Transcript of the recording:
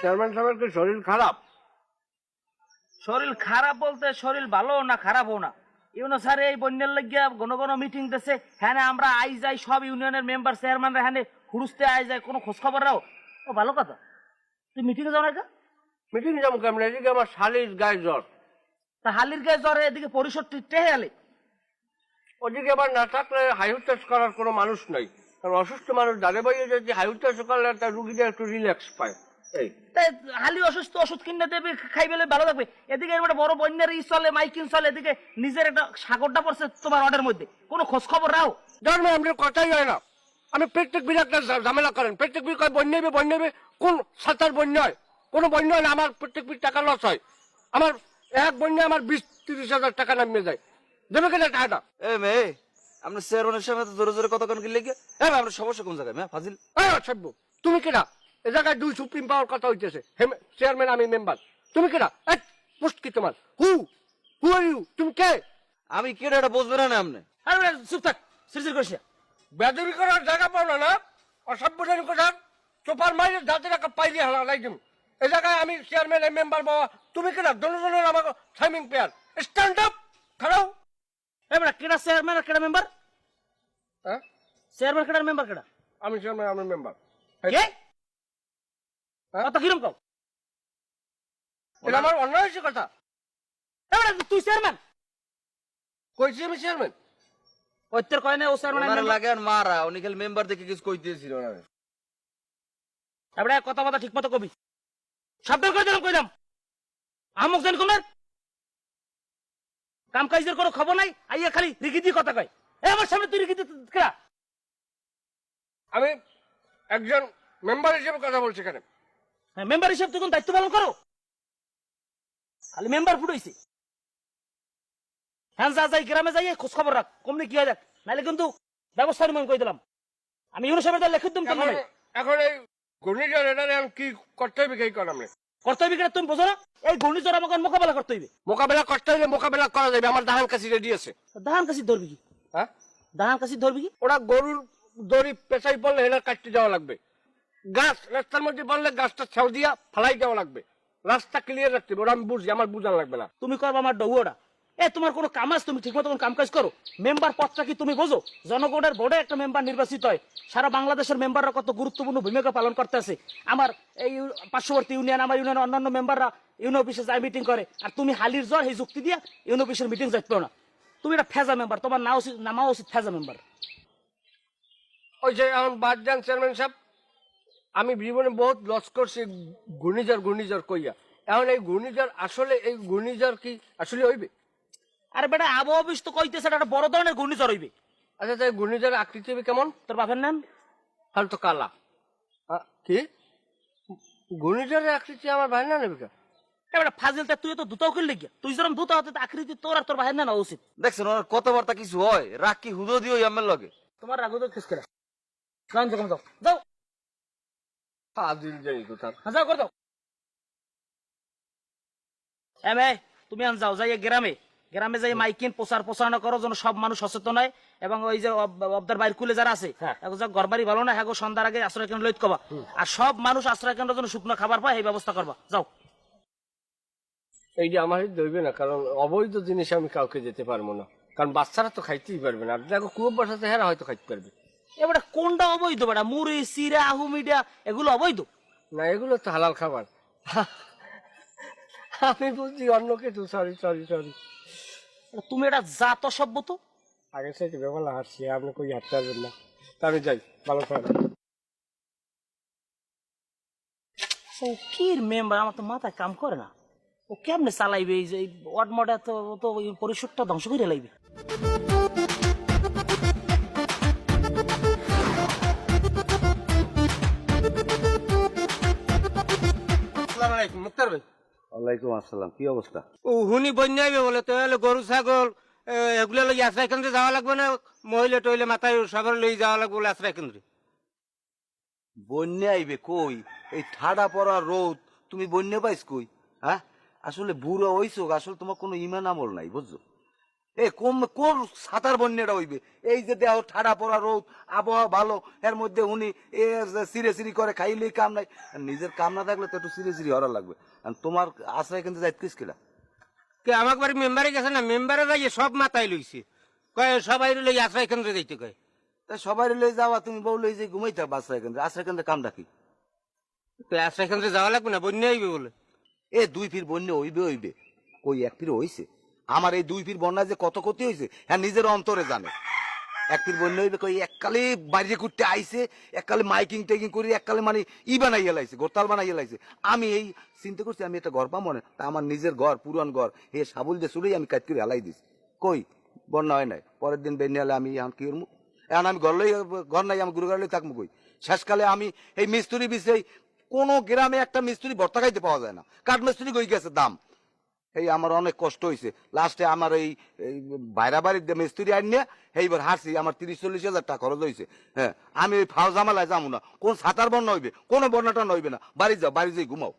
Chairman সাহেবের কি শরীর খারাপ? শরীর খারাপ বলতে শরীর ভালো না খারাপও না। ইউনো স্যার এই বন্যার লাগিয়া ঘন ঘন মিটিং দিছে। হ্যাঁ আমরা আই যাই সব ইউনিয়নের মেম্বার চেয়ারম্যানরা হ্যাঁ হুড়ুসতে আই যায় কোনো খোঁজ খবর রাও? ও ভালো কথা। তুই মিটিং যাও না কা? মিটিং যাব কেমন? এদিকে আমার শালির গায়ে জ্বর। তা হালির গায়ে জ্বরে এদিকে পরিষদ টেহে আলে ওদিকে আবার না থাকলে হাইউটাস করার কোনো মানুষ নাই। কারণ অসুস্থ মানুষ দাঁড়ে বাইরে যদি হাইউটাস করলে তার রুগীটা একটু রিল্যাক্স পায়। তাই হালি অসুস্থ ওষুধ কিনে দেবে খাই পেলে ভালো থাকবে। এদিকে একটা বড় বন্যার ই চলে মাইকিং চলে এদিকে নিজের একটা সাগরটা পড়ছে তোমার অর্ডার মধ্যে। কোনো খোঁজ খবর রাও কথাই হয় না। আমি প্রত্যেক বির একটা ঝা- ঝামেলা করেন। প্রত্যেক বন্যা হবে বন্যা হবে। কোন সাঁতার বন্যা হয়? কোনো বন্যা হয় না আমার প্রত্যেক টাকা লস হয়। আমার এক বন্যা আমার বিশ তিরিশ হাজার টাকা নামিয়ে যায় দেবে কিনা টাকাটা? এ মেয়ে আমরা চেয়ারম্যানের সামনে তো জোরে জোরে কথা কোন কি লেগে? হ্যাঁ আমরা সমস্যা কোন জায়গায়? মেয়ে ফাজিল। অসভ্য তুমি কিনা? এ জায়গায় দুই সুপ্রিম পাওয়ার কথা হইতেছে। চেয়ারম্যান আমি মেম্বার তুমি কিনা এক পোস্ট কি তোমার। হু হু আর ইউ তুমি কে? আমি কেটে এটা বুঝবে না আপনি? আরে চুপ থাক। সিরসির করিস না। বেদবি করার জায়গা পাও না না। অসভ্য জানি কথা। চোপার মাইরে দাঁতের একটা পাইলি হালা লাই দিম। এই জায়গায় আমি চেয়ারম্যান এম মেম্বার বাবা তুমি কিনা দনজনের আমাকে সাইমিং পেয়ার স্ট্যান্ড আপ খাড়াও। এ বেটা কেডা চেয়ারম্যান আর কেডা মেম্বার হ্যাঁ? চেয়ারম্যান কেডার মেম্বার কেডা? আমি চেয়ারম্যান আমি মেম্বার কে? হ্যাঁ? কত কিরম কও? এটা আমার অন্যায় হয়েছে কথা। এ বেটা, তুই চেয়ারম্যান কইছি আমি চেয়ারম্যান ওই তোর কয় না ও চেয়ারম্যান ওনারা লাগে আর মারা উনি খালি মেম্বার দেখে কিছু কইতেছিল ওনারে। এবারে কথা কথা ঠিক মতো কবি। সাবধান করে দিলাম কইলাম আমুক জানি কমের। কাম কাজের কোনো খবর নাই আইয়া খালি রিগি দিয়ে কথা কয়। এ আমার সামনে তুই রিগি দিয়ে আমি একজন মেম্বার হিসেবে কথা বলছি এখানে। মেম্বার হিসেবে তুই কোন দায়িত্ব পালন করো। খালি মেম্বার ফুটাইছে হ্যাঁ যা যাই গ্রামে যাই খোঁজ খবর রাখ। কমনি কি হয় দেখ। নাহলে কিন্তু ব্যবস্থা নিমন কই দিলাম। আমি ইউনিসেফের লিখিত দিম তোমার এখন এই ঘূর্ণিঝড় এটা কি করতে হবে কি করাম করতে হইবে কিনা তুমি বোঝো না। এই ঘূর্ণিঝড় আমাকে মোকাবেলা করতে হইবে। মোকাবেলা করতে হলে মোকাবেলা করা যাবে আমার দাহান কাছে রেডি আছে। দাহান কাশি ধরবি কি? হ্যাঁ? দাহান কাশি ধরবি কি? ওরা গরুর দড়ি পেঁচাই পড়লে হেলা কাটতে যাওয়া লাগবে। গাছ রাস্তার মধ্যে পড়লে গাছটা ছাউ দিয়া ফালাই দেওয়া লাগবে। রাস্তা ক্লিয়ার রাখতে হবে ওরা আমি বুঝি আমার বুঝান লাগবে না। তুমি করবা আমার ডৌটা এ তোমার কোনো কাম আছে? তুমি ঠিক মতো কাম কাজ করো? মেম্বার পদটা কি তুমি বোঝো? জনগণের বোর্ডে একটা মেম্বার নির্বাচিত হয়। সারা বাংলাদেশের মেম্বাররা কত গুরুত্বপূর্ণ ভূমিকা পালন করতে আছে। আমার এই পার্শ্ববর্তী ইউনিয়ন আমার ইউনিয়ন অন্যান্য মেম্বাররা ইউনিয়ন অফিসে যায় মিটিং করে। আর তুমি হালির জ্বর এই যুক্তি দিয়া ইউনিয়ন অফিসের মিটিং যাইতে পারো না। তুমি একটা ফেজা মেম্বার তোমার নাও উচিত নামা উচিত ফেজা মেম্বার। ওই যে বাদ যান চেয়ারম্যান সাহেব আমি জীবনে বহুত লস করছি ঘূর্ণিঝড় ঘূর্ণিঝড় কইয়া। এখন এই ঘূর্ণিঝড় আসলে এই ঘূর্ণিঝড় কি আসলে হইবে? আরে বেটা আবহাওয়া তো কইতেছে এটা একটা বড় ধরনের ঘূর্ণিঝড় হইবে। আচ্ছা তাই ঘূর্ণিঝড় আকৃতি হবে কেমন? তোর বাপের নাম? তাহলে তো কালা। কি? ঘূর্ণিঝড়ের আকৃতি আমার ভাই না নেবে? এবার তুই তো গিয়া। তুই হতে আকৃতি তোর আর তোর না উচিত। দেখছেন কথাবার্তা কিছু হয় রাগ কি হুদো দিও আমার লগে? তোমার রাগু খেস করে যাও। যাও। ফাজিল জানি তো তার হ্যাঁ, করে দাও। এমএ তুমি আন যাও যাই গ্রামে। গ্রামে যাই মাইকিন প্রচার প্রচারণা করো যেন সব মানুষ সচেতন হয়। এবং ওই যে অবদার বাইর কুলে যারা আছে ঘর বাড়ি ভালো না হ্যাঁ সন্ধ্যার আগে আশ্রয় কেন্দ্র লইত কবা। আর সব মানুষ আশ্রয় কেন্দ্র যেন শুকনো খাবার পায় এই ব্যবস্থা করবা। যাও। এই যে আমার দইবে না কারণ অবৈধ জিনিস আমি কাউকে যেতে পারব না। কারণ বাচ্চারা তো খাইতেই পারবে না। আর দেখো কুয়োর বসাতে হেরা হয়তো খাইতে পারবে। এবারে কোনটা অবৈধ বেটা? মুড়ি সিরা আহুমিডিয়া এগুলো অবৈধ? না এগুলো তো হালাল খাবার। আমি বুঝছি অন্য কিছু সরি সরি সরি তুমি এটা জাত অসভ্য তো। আগে থেকে বেমালা হাসছি আপনি কই হাঁটতে পারবেন না। তা আমি যাই ভালো থাকবেন। কি মেম্বার আমার তো মাথায় কাম করে না। ও কেমনে চালাইবে? এই যে ওয়ার্ড মডে তো ও তো ওই পরিষদটা ধ্বংস করে লাইবে। আসসালামু আলাইকুম মুক্তার ভাই। ওয়ালাইকুম আসসালাম কি অবস্থা? ও হুনি বন্যা হবে বলে তো হলে গরু ছাগল এগুলো লই আশ্রয় কেন্দ্রে যাওয়া লাগবে না মহিলা টইলে মাথায় সবার লই যাওয়া লাগবে বলে আশ্রয় কেন্দ্রে। বন্যা আইবে কই? এই ঠাডা পড়া রোদ তুমি বন্যা পাইছ কই? হ্যাঁ? আসলে বুড়ো হইছো আসলে তোমার কোনো ইমান আমল নাই বুঝছ? এ কোন কোন সাঁতার বন্যাটা হইবে? এই যে দেহ ঠাডা পড়া রোদ আবহাওয়া ভালো এর মধ্যে উনি এ সিরে সিরি করে খাইলেই কাম নাই। নিজের কাম না থাকলে তো একটু সিরে সিরি হরা লাগবে। আর তোমার আশ্রয় কিন্তু যাইতিস কিলা? কে আমার বাড়ি মেম্বারে গেছে না? মেম্বারে যাইয়ে সব মাথায় লইছে। কয় সবাই লই আশ্রয় কেন্দ্রে যাইতে কয়। তা সবাই লই যাওয়া তুমি বউ লই যে ঘুমাইতে হবে আশ্রয় কেন্দ্রে। আশ্রয় কেন্দ্রে কাম রাখি তো আশ্রয় কেন্দ্রে যাওয়া লাগবে না? বন্যা হইবে বলে। এ দুই ফির বন্যা হইবে হইবে। কই এক ফির হইছে? আমার এই দুই ফির বন্যা যে কত ক্ষতি হয়েছে হ্যাঁ নিজের অন্তরে জানে। এক ফির বন্যা হইবে কই, এককালে বাইরে করতে আইছে, এককালে মাইকিং টেকিং করি, এককালে মানে ই বানাইয়া লাইছে, গোরতাল বানাইয়া লাইছে। আমি এই চিন্তা করছি, আমি একটা ঘর পাবো না, তা আমার নিজের ঘর, পুরান ঘর, হে সাবুল যে চুলেই আমি কাজ করে হেলাই দিছি। কই, বন্যা হয় নাই, পরের দিন বেরিয়ে হলে আমি এখন কি করব এখন আমি ঘর লই ঘর নাই আমি গুরু ঘর লই থাকব কই? শেষকালে আমি এই মিস্ত্রি বিষয়ে, কোনো গ্রামে একটা মিস্ত্রি ভর্তা খাইতে পাওয়া যায় না। কাঠ মিস্ত্রি কই গেছে দাম। এই আমার অনেক কষ্ট হয়েছে লাস্টে আমার এই বাইরা বাড়ির মিস্ত্রি আইন নিয়ে এইবার হারছি, আমার তিরিশ চল্লিশ হাজার টাকা খরচ হয়েছে হ্যাঁ আমি ওই ফাও যাব না। কোন সাঁতার বন্যা হইবে, কোনো বন্যাটা নইবে না। বাড়ি যাও, বাড়ি যেয়ে ঘুমাও।